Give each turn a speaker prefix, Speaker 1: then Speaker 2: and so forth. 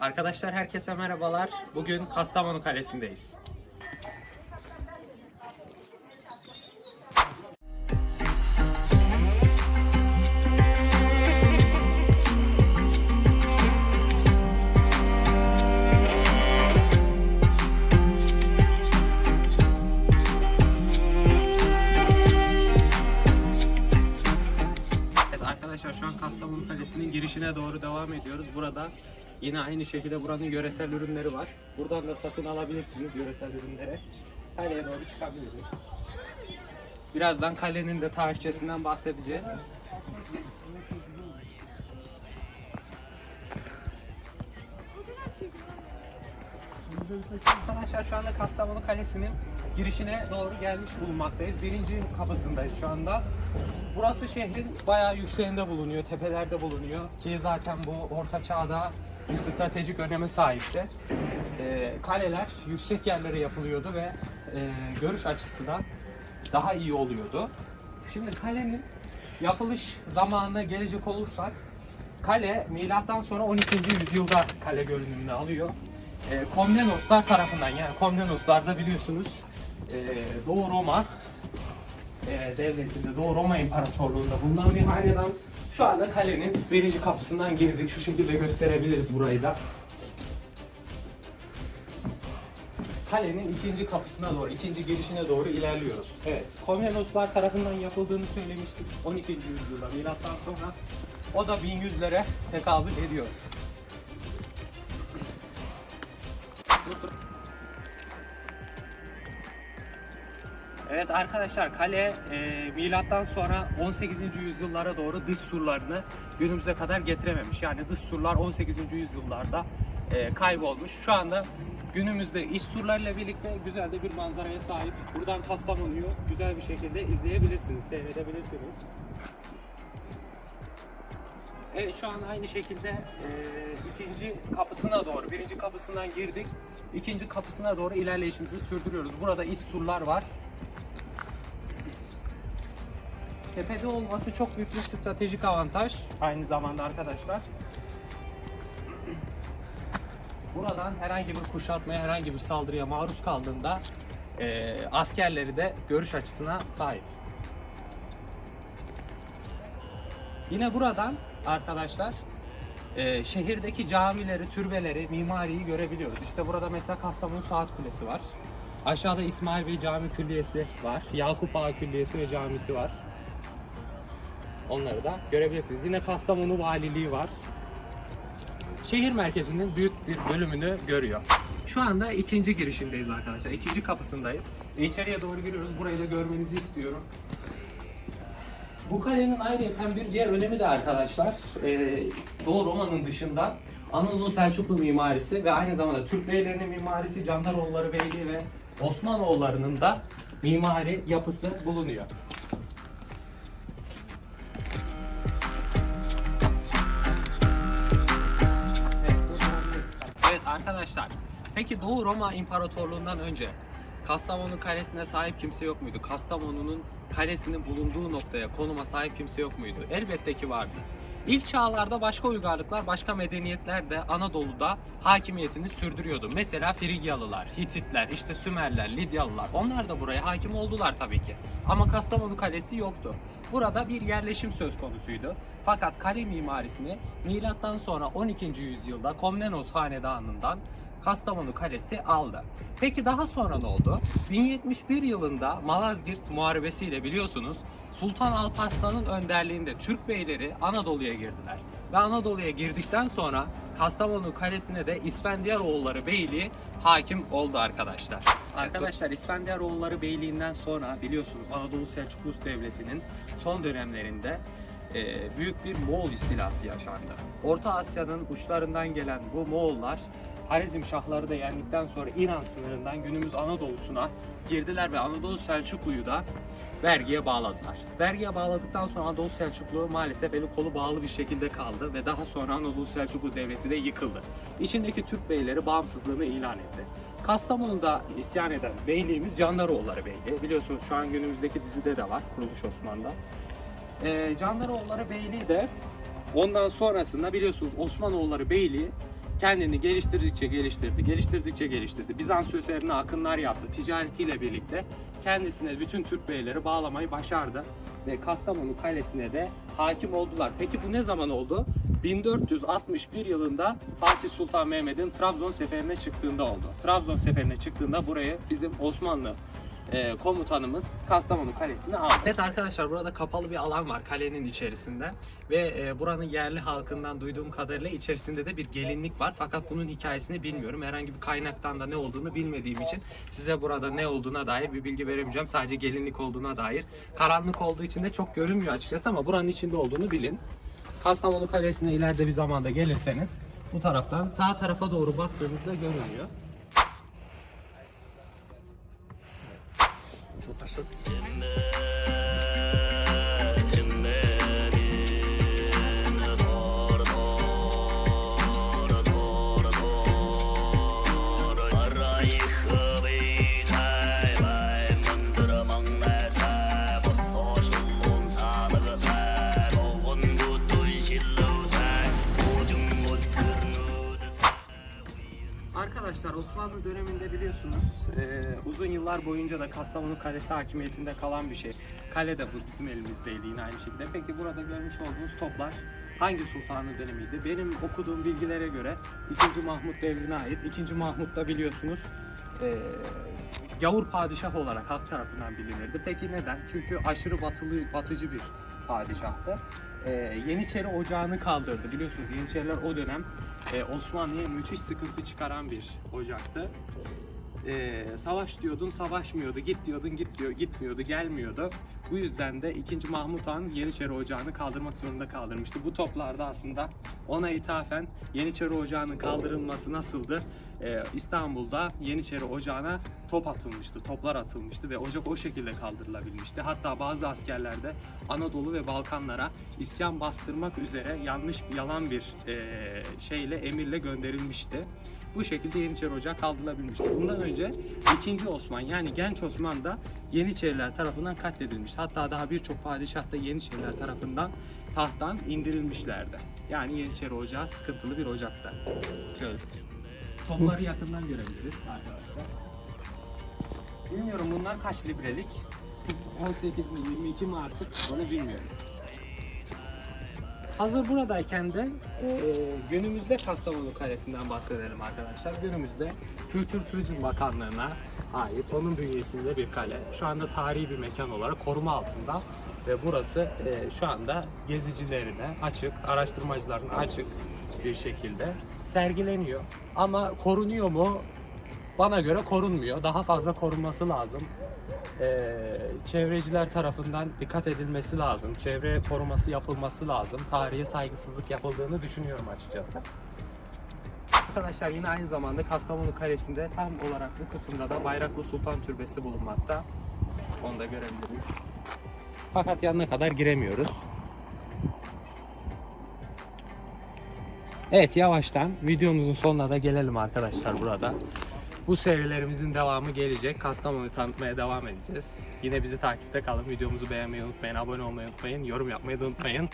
Speaker 1: Arkadaşlar herkese merhabalar. Bugün Kastamonu Kalesi'ndeyiz. Evet arkadaşlar şu an Kastamonu Kalesi'nin girişine doğru devam ediyoruz. Burada yine aynı şekilde buranın yöresel ürünleri var. Buradan da satın alabilirsiniz yöresel ürünleri. Kaleye doğru çıkabiliriz. Birazdan kalenin de tarihçesinden bahsedeceğiz. Arkadaşlar şu anda Kastamonu Kalesi'nin girişine doğru gelmiş bulunmaktayız. Birinci kapısındayız şu anda. Burası şehrin bayağı yükseğinde bulunuyor, tepelerde bulunuyor. Ki zaten bu orta çağda bir stratejik öneme sahipti. Ee, kaleler yüksek yerlere yapılıyordu ve e, görüş açısı da daha iyi oluyordu. Şimdi kalenin yapılış zamanına gelecek olursak kale milattan sonra 12. yüzyılda kale görünümünü alıyor. E, Komnenoslar tarafından yani Komnenoslar da biliyorsunuz e, Doğu Roma e, devletinde Doğu Roma İmparatorluğu'nda bulunan bir hanedan şu anda kalenin birinci kapısından girdik. Şu şekilde gösterebiliriz burayı da. Kalenin ikinci kapısına doğru, ikinci girişine doğru ilerliyoruz. Evet, Komnenoslar tarafından yapıldığını söylemiştik 12. yüzyılda milattan sonra. O da 1100'lere tekabül ediyor. Evet arkadaşlar kale e, milattan sonra 18. yüzyıllara doğru dış surlarını günümüze kadar getirememiş. Yani dış surlar 18. yüzyıllarda e, kaybolmuş. Şu anda günümüzde iç surlarla birlikte güzel de bir manzaraya sahip. Buradan Kastamonu'yu güzel bir şekilde izleyebilirsiniz, seyredebilirsiniz. Evet şu an aynı şekilde e, ikinci kapısına doğru, birinci kapısından girdik. İkinci kapısına doğru ilerleyişimizi sürdürüyoruz. Burada iç surlar var. Tepede olması çok büyük bir stratejik avantaj aynı zamanda arkadaşlar. Buradan herhangi bir kuşatmaya, herhangi bir saldırıya maruz kaldığında e, askerleri de görüş açısına sahip. Yine buradan arkadaşlar e, şehirdeki camileri, türbeleri, mimariyi görebiliyoruz. İşte burada mesela Kastamonu Saat Kulesi var. Aşağıda İsmail Bey Cami Külliyesi var. Yakup Ağa Külliyesi ve camisi var. Onları da görebilirsiniz. Yine Kastamonu Valiliği var. Şehir merkezinin büyük bir bölümünü görüyor. Şu anda ikinci girişindeyiz arkadaşlar. İkinci kapısındayız. İçeriye doğru giriyoruz. Burayı da görmenizi istiyorum. Bu kalenin ayrıca bir diğer önemi de arkadaşlar e, Doğu Roma'nın dışında Anadolu Selçuklu mimarisi ve aynı zamanda Türk beylerinin mimarisi, Candaroğulları Beyliği ve Osmanoğulları'nın da mimari yapısı bulunuyor. Arkadaşlar. Peki Doğu Roma İmparatorluğundan önce Kastamonu kalesine sahip kimse yok muydu? Kastamonu'nun kalesinin bulunduğu noktaya, konuma sahip kimse yok muydu? Elbette ki vardı. İlk çağlarda başka uygarlıklar, başka medeniyetler de Anadolu'da hakimiyetini sürdürüyordu. Mesela Frigyalılar, Hititler, işte Sümerler, Lidyalılar. Onlar da buraya hakim oldular tabii ki. Ama Kastamonu Kalesi yoktu. Burada bir yerleşim söz konusuydu. Fakat kale mimarisini milattan sonra 12. yüzyılda Komnenos hanedanından Kastamonu Kalesi aldı. Peki daha sonra ne oldu? 1071 yılında Malazgirt Muharebesi ile biliyorsunuz Sultan Alparslan'ın önderliğinde Türk beyleri Anadolu'ya girdiler. Ve Anadolu'ya girdikten sonra Kastamonu Kalesi'ne de İsfendiyaroğulları Beyliği hakim oldu arkadaşlar. Arkadaşlar İsfendiyaroğulları Beyliği'nden sonra biliyorsunuz Anadolu Selçuklu Devleti'nin son dönemlerinde e, büyük bir Moğol istilası yaşandı. Orta Asya'nın uçlarından gelen bu Moğollar Harizm Şahları da yendikten sonra İran sınırından günümüz Anadolu'suna girdiler ve Anadolu Selçuklu'yu da vergiye bağladılar. Vergiye bağladıktan sonra Anadolu Selçuklu maalesef eli kolu bağlı bir şekilde kaldı ve daha sonra Anadolu Selçuklu Devleti de yıkıldı. İçindeki Türk beyleri bağımsızlığını ilan etti. Kastamonu'da isyan eden beyliğimiz Candaroğulları Beyliği. Biliyorsunuz şu an günümüzdeki dizide de var Kuruluş Osman'da. Ee, Candaroğulları Beyliği de ondan sonrasında biliyorsunuz Osmanoğulları Beyliği kendini geliştirdikçe geliştirdi, geliştirdikçe geliştirdi. Bizans üzerine akınlar yaptı. Ticaretiyle birlikte kendisine bütün Türk beyleri bağlamayı başardı. Ve Kastamonu Kalesi'ne de hakim oldular. Peki bu ne zaman oldu? 1461 yılında Fatih Sultan Mehmet'in Trabzon seferine çıktığında oldu. Trabzon seferine çıktığında burayı bizim Osmanlı e, komutanımız Kastamonu Kalesi'ne aldı. Evet arkadaşlar burada kapalı bir alan var kalenin içerisinde ve e, buranın yerli halkından duyduğum kadarıyla içerisinde de bir gelinlik var fakat bunun hikayesini bilmiyorum. Herhangi bir kaynaktan da ne olduğunu bilmediğim için size burada ne olduğuna dair bir bilgi veremeyeceğim. Sadece gelinlik olduğuna dair. Karanlık olduğu için de çok görünmüyor açıkçası ama buranın içinde olduğunu bilin. Kastamonu Kalesi'ne ileride bir zamanda gelirseniz bu taraftan sağ tarafa doğru baktığınızda görünüyor. Arkadaşlar Osmanlı döneminde biliyorsunuz e, uzun yıllar boyunca da Kastamonu Kalesi hakimiyetinde kalan bir şey. Kale de bu bizim elimizdeydi yine aynı şekilde. Peki burada görmüş olduğunuz toplar hangi sultanın dönemiydi? Benim okuduğum bilgilere göre 2. Mahmut devrine ait. 2. Mahmut da biliyorsunuz e, gavur padişah olarak halk tarafından bilinirdi. Peki neden? Çünkü aşırı batılı, batıcı bir padişahtı. E, Yeniçeri Ocağı'nı kaldırdı. Biliyorsunuz Yeniçeriler o dönem Osmanlı'ya müthiş sıkıntı çıkaran bir ocaktı. E, savaş diyordun savaşmıyordu, git diyordun git diyor, gitmiyordu, gelmiyordu. Bu yüzden de 2. Mahmut Han Yeniçeri Ocağı'nı kaldırmak zorunda kaldırmıştı. Bu toplarda aslında ona ithafen Yeniçeri Ocağı'nın kaldırılması nasıldı? E, İstanbul'da Yeniçeri Ocağı'na top atılmıştı, toplar atılmıştı ve ocak o şekilde kaldırılabilmişti. Hatta bazı askerlerde Anadolu ve Balkanlara isyan bastırmak üzere yanlış yalan bir e, şeyle emirle gönderilmişti. Bu şekilde Yeniçeri Ocağı kaldırılabilmişti. Bundan önce 2. Osman yani Genç Osman da Yeniçeriler tarafından katledilmişti. Hatta daha birçok padişah da Yeniçeriler tarafından tahttan indirilmişlerdi. Yani Yeniçeri Ocağı sıkıntılı bir ocakta. Şöyle. Topları yakından görebiliriz arkadaşlar. Bilmiyorum bunlar kaç librelik? 18 mi 22 mi artık onu bilmiyorum. Hazır buradayken de e, günümüzde Kastamonu Kalesi'nden bahsedelim arkadaşlar. Günümüzde Kültür Turizm Bakanlığı'na ait onun bünyesinde bir kale. Şu anda tarihi bir mekan olarak koruma altında ve burası e, şu anda gezicilerine açık, araştırmacıların açık bir şekilde sergileniyor. Ama korunuyor mu? Bana göre korunmuyor. Daha fazla korunması lazım. Ee, çevreciler tarafından dikkat edilmesi lazım. Çevre koruması yapılması lazım. Tarihe saygısızlık yapıldığını düşünüyorum açıkçası. Arkadaşlar yine aynı zamanda Kastamonu Kalesi'nde tam olarak bu kısımda da Bayraklı Sultan Türbesi bulunmakta. Onu da görebiliriz. Fakat yanına kadar giremiyoruz. Evet yavaştan videomuzun sonuna da gelelim arkadaşlar burada. Bu serilerimizin devamı gelecek. Kastamonu'yu tanıtmaya devam edeceğiz. Yine bizi takipte kalın. Videomuzu beğenmeyi unutmayın, abone olmayı unutmayın, yorum yapmayı da unutmayın.